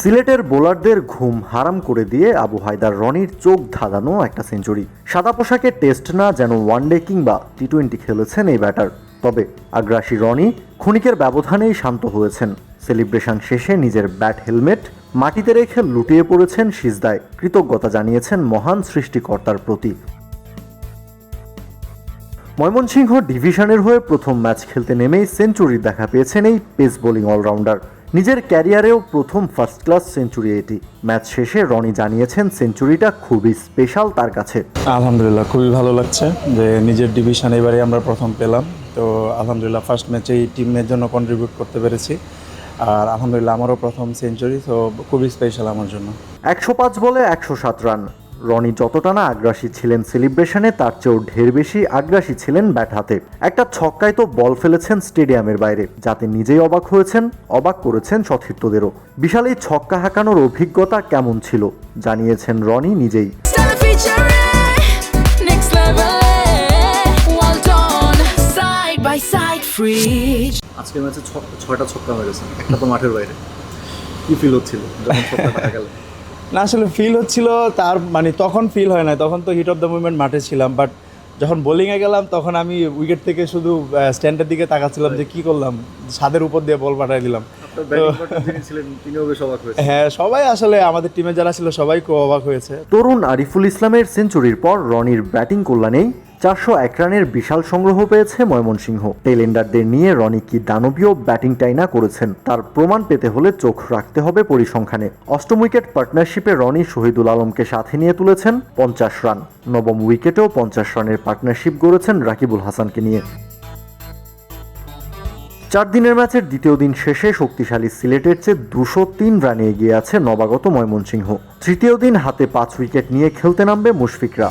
সিলেটের বোলারদের ঘুম হারাম করে দিয়ে আবু হায়দার রনির চোখ ধাঁধানো একটা সেঞ্চুরি। সাদা পোশাকে টেস্ট না যেন ওয়ানডে কিংবা টি টোয়েন্টি খেলেছেন এই ব্যাটার তবে আগ্রাসী রনি ক্ষণিকের ব্যবধানেই শান্ত হয়েছেন। সেলিব্রেশন শেষে নিজের ব্যাট হেলমেট মাটিতে রেখে লুটিয়ে পড়েছেন সিজদায়। কৃতজ্ঞতা জানিয়েছেন মহান সৃষ্টিকর্তার প্রতি। ময়মনসিংহ ডিভিশনের হয়ে প্রথম ম্যাচ খেলতে নেমেই সেঞ্চুরির দেখা পেয়েছেন এই পেস বোলিং অলরাউন্ডার। নিজের ক্যারিয়ারেও প্রথম ফার্স্ট ক্লাস সেঞ্চুরি এটি। ম্যাচ শেষে রনি জানিয়েছেন সেঞ্চুরিটা খুবই স্পেশাল তার কাছে। আলহামদুলিল্লাহ খুবই ভালো লাগছে যে নিজের ডিভিশন এবারে আমরা প্রথম পেলাম। তো আলহামদুলিল্লাহ ফার্স্ট ম্যাচেই টিমের জন্য কন্ট্রিবিউট করতে পেরেছি। আর আলহামদুলিল্লাহ আমারও প্রথম সেঞ্চুরি তো খুবই স্পেশাল আমার জন্য। একশো পাঁচ বলে একশো সাত রান রনি যতটা না আগ্রাসী ছিলেন সেলিব্রেশনে তার চেয়েও ঢের বেশি আগ্রাসী ছিলেন ব্যাট হাতে। একটা ছক্কায় তো বল ফেলেছেন স্টেডিয়ামের বাইরে যাতে নিজেই অবাক হয়েছেন অবাক করেছেন সতীর্থদেরও। বিশাল এই ছক্কা হাঁকানোর অভিজ্ঞতা কেমন ছিল জানিয়েছেন রনি নিজেই. আজকের ম্যাচে ছয়টা ছক্কা মেরেছেন একটা তো মাঠের বাইরে। কি ফিল হচ্ছিল যখন ছক্কা দেখা গেল না আসলে ফিল হচ্ছিল তার মানে তখন ফিল হয় না তখন তো হিট অফ দ্য মুভমেন্ট মাঠে ছিলাম বাট যখন বোলিংয়ে গেলাম তখন আমি উইকেট থেকে শুধু স্ট্যান্ডের দিকে তাকাচ্ছিলাম যে কি করলাম ছাদের উপর দিয়ে বল পাঠাই দিলাম। হ্যাঁ সবাই আসলে আমাদের টিমে যারা ছিল সবাই খুব অবাক হয়েছে। তরুণ আরিফুল ইসলামের সেঞ্চুরির পর রনির ব্যাটিং কল্যাণেই চারশো এক রানের বিশাল সংগ্রহ পেয়েছে ময়মনসিংহ। টেলেন্ডারদের নিয়ে রনি কি দানবীয় ব্যাটিং টাইনা করেছেন, তার প্রমাণ পেতে হলে চোখ রাখতে হবে পরিসংখ্যানে। অষ্টম উইকেট পার্টনারশিপে রনি শহীদুল আলমকে সাথে নিয়ে তুলেছেন পঞ্চাশ রান। নবম উইকেটেও পঞ্চাশ রানের পার্টনারশিপ গড়েছেন রাকিবুল হাসানকে নিয়ে। চার দিনের ম্যাচের দ্বিতীয় দিন শেষে শক্তিশালী সিলেটের চেয়ে দুশো তিন রানে এগিয়ে আছে নবাগত ময়মনসিংহ। তৃতীয় দিন হাতে পাঁচ উইকেট নিয়ে খেলতে নামবে মুশফিকরা।